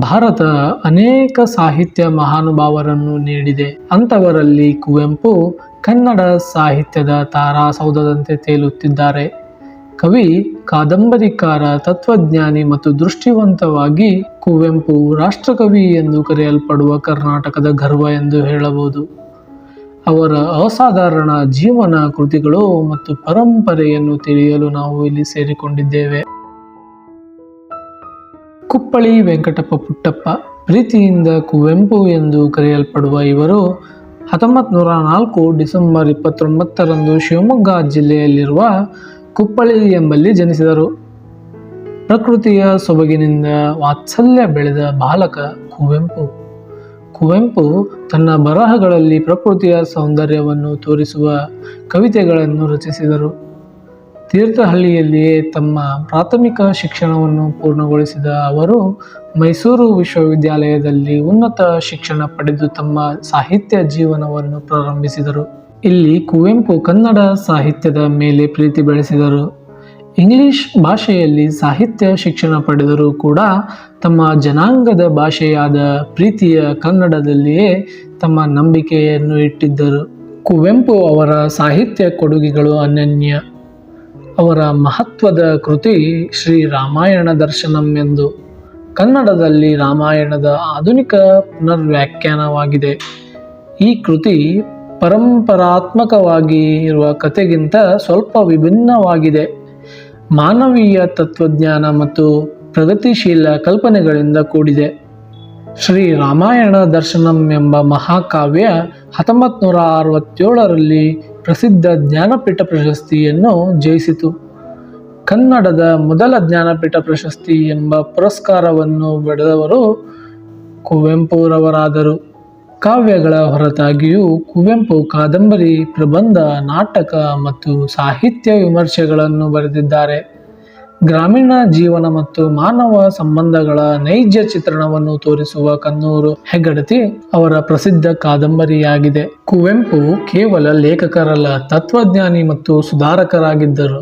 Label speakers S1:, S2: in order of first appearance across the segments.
S1: ಭಾರತ ಅನೇಕ ಸಾಹಿತ್ಯ ಮಹಾನುಭಾವರನ್ನು ನೀಡಿದೆ. ಅಂಥವರಲ್ಲಿ ಕುವೆಂಪು ಕನ್ನಡ ಸಾಹಿತ್ಯದ ತಾರಾಸೌಧದಂತೆ ತೇಲುತ್ತಿದ್ದಾರೆ. ಕವಿ, ಕಾದಂಬರಿಕಾರ, ತತ್ವಜ್ಞಾನಿ ಮತ್ತು ದೃಷ್ಟಿವಂತವಾಗಿ ಕುವೆಂಪು ರಾಷ್ಟ್ರಕವಿ ಎಂದು ಕರೆಯಲ್ಪಡುವ ಕರ್ನಾಟಕದ ಗರ್ವ ಎಂದು ಹೇಳಬಹುದು. ಅವರ ಅಸಾಧಾರಣ ಜೀವನ ಕೃತಿಗಳು ಮತ್ತು ಪರಂಪರೆಯನ್ನು ತಿಳಿಯಲು ನಾವು ಇಲ್ಲಿ ಸೇರಿಕೊಂಡಿದ್ದೇವೆ. ಕುಪ್ಪಳಿ ವೆಂಕಟಪ್ಪ ಪುಟ್ಟಪ್ಪ, ಪ್ರೀತಿಯಿಂದ ಕುವೆಂಪು ಎಂದು ಕರೆಯಲ್ಪಡುವ ಇವರು ಹತ್ತೊಂಬತ್ತು ನೂರ ನಾಲ್ಕು ಡಿಸೆಂಬರ್ ಇಪ್ಪತ್ತೊಂಬತ್ತರಂದು ಶಿವಮೊಗ್ಗ ಜಿಲ್ಲೆಯಲ್ಲಿರುವ ಕುಪ್ಪಳಿ ಎಂಬಲ್ಲಿ ಜನಿಸಿದರು. ಪ್ರಕೃತಿಯ ಸೊಬಗಿನಿಂದ ವಾತ್ಸಲ್ಯ ಬೆಳೆದ ಬಾಲಕ ಕುವೆಂಪು. ಕುವೆಂಪು ತನ್ನ ಬರಹಗಳಲ್ಲಿ ಪ್ರಕೃತಿಯ ಸೌಂದರ್ಯವನ್ನು ತೋರಿಸುವ ಕವಿತೆಗಳನ್ನು ರಚಿಸಿದರು. ತೀರ್ಥಹಳ್ಳಿಯಲ್ಲಿಯೇ ತಮ್ಮ ಪ್ರಾಥಮಿಕ ಶಿಕ್ಷಣವನ್ನು ಪೂರ್ಣಗೊಳಿಸಿದ ಅವರು, ಮೈಸೂರು ವಿಶ್ವವಿದ್ಯಾಲಯದಲ್ಲಿ ಉನ್ನತ ಶಿಕ್ಷಣ ಪಡೆದು ತಮ್ಮ ಸಾಹಿತ್ಯ ಜೀವನವನ್ನು ಪ್ರಾರಂಭಿಸಿದರು. ಇಲ್ಲಿ ಕುವೆಂಪು ಕನ್ನಡ ಸಾಹಿತ್ಯದ ಮೇಲೆ ಪ್ರೀತಿ ಬೆಳೆಸಿದರು. ಇಂಗ್ಲಿಷ್ ಭಾಷೆಯಲ್ಲಿ ಸಾಹಿತ್ಯ ಶಿಕ್ಷಣ ಪಡೆದರೂ ಕೂಡ ತಮ್ಮ ಜನಾಂಗದ ಭಾಷೆಯಾದ ಪ್ರೀತಿಯ ಕನ್ನಡದಲ್ಲಿಯೇ ತಮ್ಮ ನಂಬಿಕೆಯನ್ನು ಇಟ್ಟಿದ್ದರು. ಕುವೆಂಪು ಅವರ ಸಾಹಿತ್ಯ ಕೊಡುಗೆಗಳು ಅನನ್ಯ. ಅವರ ಮಹತ್ವದ ಕೃತಿ ಶ್ರೀ ರಾಮಾಯಣ ದರ್ಶನಂ ಎಂದು. ಕನ್ನಡದಲ್ಲಿ ರಾಮಾಯಣದ ಆಧುನಿಕ ಪುನರ್ವ್ಯಾಖ್ಯಾನವಾಗಿದೆ. ಈ ಕೃತಿ ಪರಂಪರಾತ್ಮಕವಾಗಿ ಇರುವ ಕಥೆಗಿಂತ ಸ್ವಲ್ಪ ವಿಭಿನ್ನವಾಗಿದೆ. ಮಾನವೀಯ ತತ್ವಜ್ಞಾನ ಮತ್ತು ಪ್ರಗತಿಶೀಲ ಕಲ್ಪನೆಗಳಿಂದ ಕೂಡಿದೆ. ಶ್ರೀ ರಾಮಾಯಣ ದರ್ಶನಂ ಎಂಬ ಮಹಾಕಾವ್ಯ ಹತ್ತೊಂಬತ್ತು ನೂರ ಅರವತ್ತೇಳರಲ್ಲಿ ಪ್ರಸಿದ್ಧ ಜ್ಞಾನಪೀಠ ಪ್ರಶಸ್ತಿಯನ್ನು ಜಯಿಸಿತು. ಕನ್ನಡದ ಮೊದಲ ಜ್ಞಾನಪೀಠ ಪ್ರಶಸ್ತಿ ಎಂಬ ಪುರಸ್ಕಾರವನ್ನು ಪಡೆದವರು ಕುವೆಂಪುರವರಾದರು. ಕಾವ್ಯಗಳ ಹೊರತಾಗಿಯೂ ಕುವೆಂಪು ಕಾದಂಬರಿ, ಪ್ರಬಂಧ, ನಾಟಕ ಮತ್ತು ಸಾಹಿತ್ಯ ವಿಮರ್ಶೆಗಳನ್ನು ಬರೆದಿದ್ದಾರೆ. ಗ್ರಾಮೀಣ ಜೀವನ ಮತ್ತು ಮಾನವ ಸಂಬಂಧಗಳ ನೈಜ ಚಿತ್ರಣವನ್ನು ತೋರಿಸುವ ಕನ್ನೂರು ಹೆಗ್ಗಡತಿ ಅವರ ಪ್ರಸಿದ್ಧ ಕಾದಂಬರಿಯಾಗಿದೆ. ಕುವೆಂಪು ಕೇವಲ ಲೇಖಕರಲ್ಲ, ತತ್ವಜ್ಞಾನಿ ಮತ್ತು ಸುಧಾರಕರಾಗಿದ್ದರು.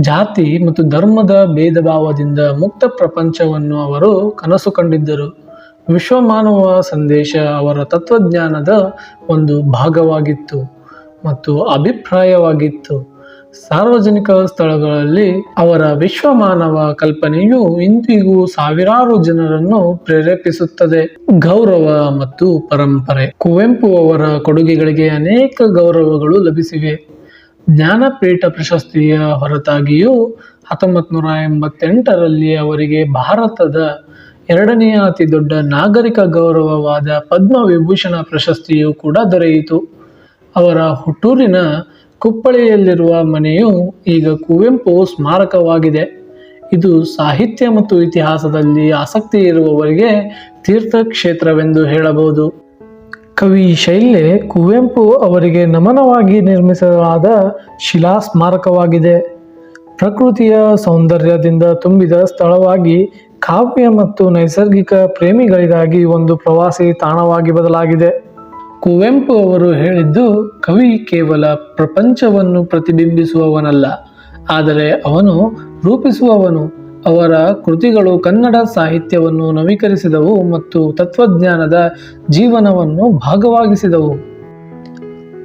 S1: ಜಾತಿ ಮತ್ತು ಧರ್ಮದ ಭೇದ ಭಾವದಿಂದ ಮುಕ್ತ ಪ್ರಪಂಚವನ್ನು ಅವರು ಕನಸು ಕಂಡಿದ್ದರು. ವಿಶ್ವಮಾನವ ಸಂದೇಶ ಅವರ ತತ್ವಜ್ಞಾನದ ಒಂದು ಭಾಗವಾಗಿತ್ತು ಮತ್ತು ಅಭಿಪ್ರಾಯವಾಗಿತ್ತು. ಸಾರ್ವಜನಿಕ ಸ್ಥಳಗಳಲ್ಲಿ ಅವರ ವಿಶ್ವಮಾನವ ಕಲ್ಪನೆಯು ಇಂದಿಗೂ ಸಾವಿರಾರು ಜನರನ್ನು ಪ್ರೇರೇಪಿಸುತ್ತದೆ. ಗೌರವ ಮತ್ತು ಪರಂಪರೆ. ಕುವೆಂಪು ಅವರ ಕೊಡುಗೆಗಳಿಗೆ ಅನೇಕ ಗೌರವಗಳು ಲಭಿಸಿವೆ. ಜ್ಞಾನಪೀಠ ಪ್ರಶಸ್ತಿಯ ಹೊರತಾಗಿಯೂ ಹತ್ತೊಂಬತ್ತು ನೂರ ಎಂಬತ್ತೆಂಟರಲ್ಲಿ ಅವರಿಗೆ ಭಾರತದ ಎರಡನೆಯ ಅತಿ ದೊಡ್ಡ ನಾಗರಿಕ ಗೌರವವಾದ ಪದ್ಮವಿಭೂಷಣ ಪ್ರಶಸ್ತಿಯು ಕೂಡ ದೊರೆಯಿತು. ಅವರ ಹುಟ್ಟೂರಿನ ಕುಪ್ಪಳಿಯಲ್ಲಿರುವ ಮನೆಯು ಈಗ ಕುವೆಂಪು ಸ್ಮಾರಕವಾಗಿದೆ. ಇದು ಸಾಹಿತ್ಯ ಮತ್ತು ಇತಿಹಾಸದಲ್ಲಿ ಆಸಕ್ತಿ ಇರುವವರಿಗೆ ತೀರ್ಥಕ್ಷೇತ್ರವೆಂದು ಹೇಳಬಹುದು. ಕವಿ ಶೈಲೆ ಕುವೆಂಪು ಅವರಿಗೆ ನಮನವಾಗಿ ನಿರ್ಮಿಸಲಾದ ಶಿಲಾ ಸ್ಮಾರಕವಾಗಿದೆ ಪ್ರಕೃತಿಯ ಸೌಂದರ್ಯದಿಂದ ತುಂಬಿದ ಸ್ಥಳವಾಗಿ ಕಾವ್ಯ ಮತ್ತು ನೈಸರ್ಗಿಕ ಪ್ರೇಮಿಗಳಿಗಾಗಿ ಒಂದು ಪ್ರವಾಸಿ ತಾಣವಾಗಿ ಬದಲಾಗಿದೆ. ಕುವೆಂಪು ಅವರು ಹೇಳಿದ್ದು, ಕವಿ ಕೇವಲ ಪ್ರಪಂಚವನ್ನು ಪ್ರತಿಬಿಂಬಿಸುವವನಲ್ಲ, ಆದರೆ ಅವನು ರೂಪಿಸುವವನು. ಅವರ ಕೃತಿಗಳು ಕನ್ನಡ ಸಾಹಿತ್ಯವನ್ನು ನವೀಕರಿಸಿದವು ಮತ್ತು ತತ್ವಜ್ಞಾನದ ಜೀವನವನ್ನು ಭಾಗವಾಗಿಸಿದವು.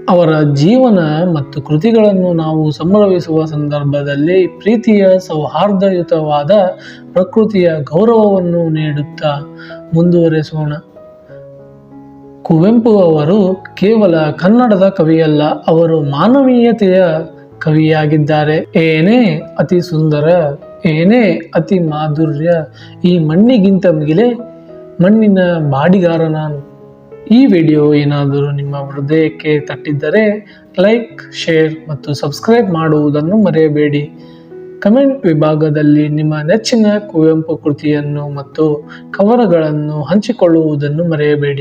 S1: ಅವರ ಜೀವನ ಮತ್ತು ಕೃತಿಗಳನ್ನು ನಾವು ಸಂಭ್ರಮಿಸುವ ಸಂದರ್ಭದಲ್ಲಿ ಪ್ರೀತಿಯ ಸೌಹಾರ್ದಯುತವಾದ ಪ್ರಕೃತಿಯ ಗೌರವವನ್ನು ನೀಡುತ್ತಾ ಮುಂದುವರೆಸೋಣ. ಕುವೆಂಪು ಅವರು ಕೇವಲ ಕನ್ನಡದ ಕವಿಯಲ್ಲ, ಅವರು ಮಾನವೀಯತೆಯ ಕವಿಯಾಗಿದ್ದಾರೆ. ಏನೇ ಅತಿ ಸುಂದರ, ಏನೇ ಅತಿ ಮಾಧುರ್ಯ, ಈ ಮಣ್ಣಿಗಿಂತ ಮಿಗಿಲೆ ಮಣ್ಣಿನ ಬಾಡಿಗಾರ ನಾನು ಈ ವಿಡಿಯೋ ಏನಾದರೂ ನಿಮ್ಮ ಹೃದಯಕ್ಕೆ ತಟ್ಟಿದ್ದರೆ ಲೈಕ್, ಶೇರ್ ಮತ್ತು ಸಬ್ಸ್ಕ್ರೈಬ್ ಮಾಡುವುದನ್ನು ಮರೆಯಬೇಡಿ. ಕಮೆಂಟ್ ವಿಭಾಗದಲ್ಲಿ ನಿಮ್ಮ ನೆಚ್ಚಿನ ಕುವೆಂಪು ಕೃತಿಯನ್ನು ಮತ್ತು ಕವರಗಳನ್ನು ಹಂಚಿಕೊಳ್ಳುವುದನ್ನು ಮರೆಯಬೇಡಿ.